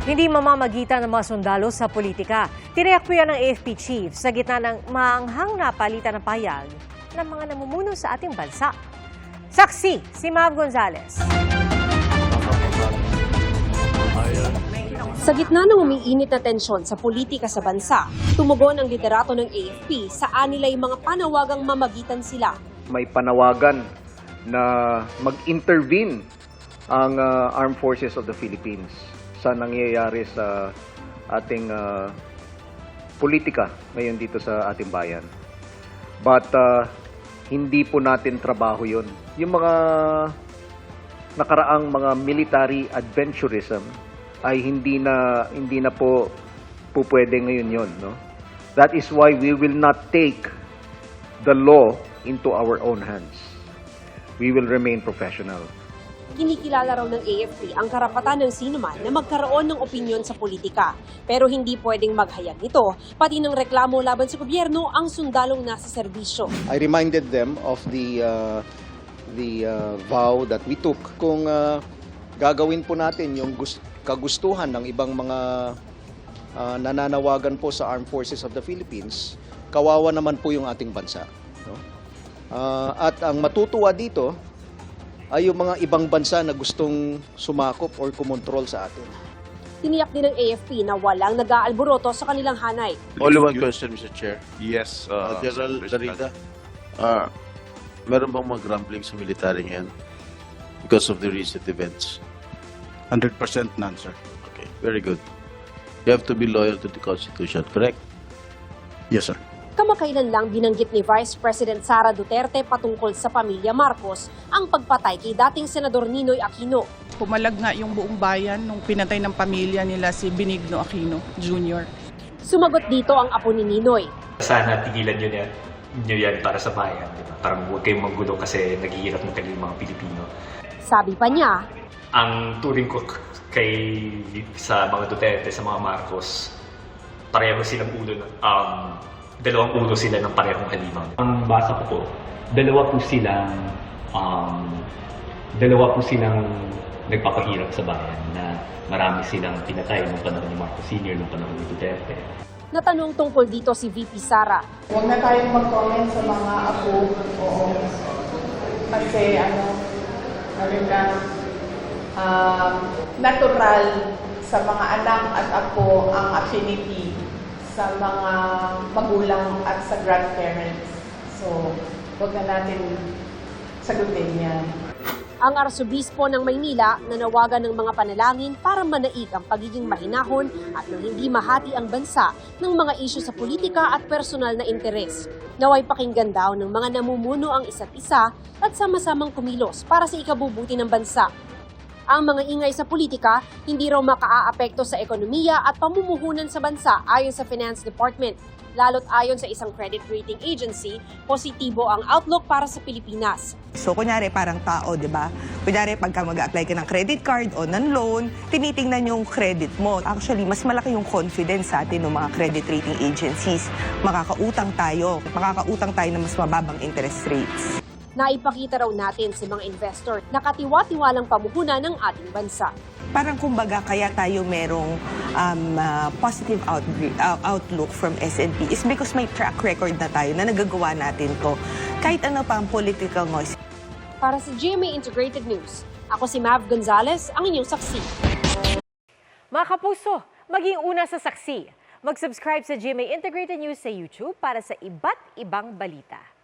Hindi mamamagitan ng mga sundalo sa politika. Tiniyak po yan ng AFP chief sa gitna ng maanghang na palitan ng payag ng mga namumuno sa ating bansa. Saksi, si Mav Gonzalez. Sa gitna ng umiinit na tensyon sa politika sa bansa, tumugon ang liderato ng AFP sa anilay mga panawagang mamagitan sila. may panawagan na mag-intervene ang uh, Armed Forces of the Philippines sa nangyayari sa ating uh, politika ngayon dito sa ating bayan. But uh, hindi po natin trabaho yon. Yung mga nakaraang mga military adventurism ay hindi na hindi na po po ngayon yon, no? That is why we will not take the law into our own hands. We will remain professional. Kinikilala raw ng AFP ang karapatan ng sinuman na magkaroon ng opinyon sa politika. Pero hindi pwedeng maghayag nito, pati ng reklamo laban sa gobyerno ang sundalong nasa serbisyo. I reminded them of the uh, the uh, vow that we took kung uh, gagawin po natin yung gus- kagustuhan ng ibang mga uh, nananawagan po sa Armed Forces of the Philippines, kawawa naman po yung ating bansa. No? Uh, at ang matutuwa dito ay yung mga ibang bansa na gustong sumakop or kumontrol sa atin. Tiniyak din ng AFP na walang nag-aalboroto sa kanilang hanay. Only one question, Mr. Chair. Yes, uh, Uh, General. Darida, uh, meron bang mga grumbling sa military ngayon because of the recent events? 100% none, sir. Okay, very good. You have to be loyal to the Constitution, correct? Yes, sir. Kamakailan lang binanggit ni Vice President Sara Duterte patungkol sa pamilya Marcos ang pagpatay kay dating Senador Ninoy Aquino. Pumalag nga yung buong bayan nung pinatay ng pamilya nila si Benigno Aquino Jr. Sumagot dito ang apo ni Ninoy. Sana tigilan nyo yan, nyo yan para sa bayan. Di ba? Parang huwag kayong manggulo kasi naghihirap ng kayo mga Pilipino. Sabi pa niya, Ang turing ko kay sa mga Duterte, sa mga Marcos, pareho silang ulo, ng- um, dalawang ulo sila ng parehong halimaw. Ang basa ko po, dalawa po silang, um, dalawa po silang nagpapahirap sa bayan na marami silang pinatay nung panahon ni Marcos Sr., nung panahon ni Duterte. natanong tungkol dito si VP Sara. Huwag na tayong mag-comment sa mga apo. Oo. Kasi ano, talaga, um, natural sa mga anak at apo ang affinity sa mga magulang at sa grandparents. So, huwag na natin sagutin yan. Ang Arsobispo ng Maynila nanawagan ng mga panalangin para manaig ang pagiging mahinahon at nang hindi mahati ang bansa ng mga isyu sa politika at personal na interes. Naway pakinggan daw ng mga namumuno ang isa't isa at sama-samang kumilos para sa ikabubuti ng bansa. Ang mga ingay sa politika hindi raw makaaapekto sa ekonomiya at pamumuhunan sa bansa ayon sa Finance Department. Lalo't ayon sa isang credit rating agency, positibo ang outlook para sa Pilipinas. So, kunyari, parang tao, di ba? Kunyari, pagka mag-apply ka ng credit card o ng loan, tinitingnan yung credit mo. Actually, mas malaki yung confidence sa atin ng mga credit rating agencies. Makakautang tayo. Makakautang tayo ng mas mababang interest rates. Naipakita raw natin sa mga investor na katiwa-tiwalang pamuhunan ng ating bansa. Parang kumbaga, kaya tayo merong um, uh, positive out- uh, outlook from S&P is because may track record na tayo na nagagawa natin to. Kahit ano pa ang political noise. Para sa GMA Integrated News, ako si Mav Gonzalez, ang inyong saksi. Mga kapuso, maging una sa saksi. Mag-subscribe sa GMA Integrated News sa YouTube para sa iba't ibang balita.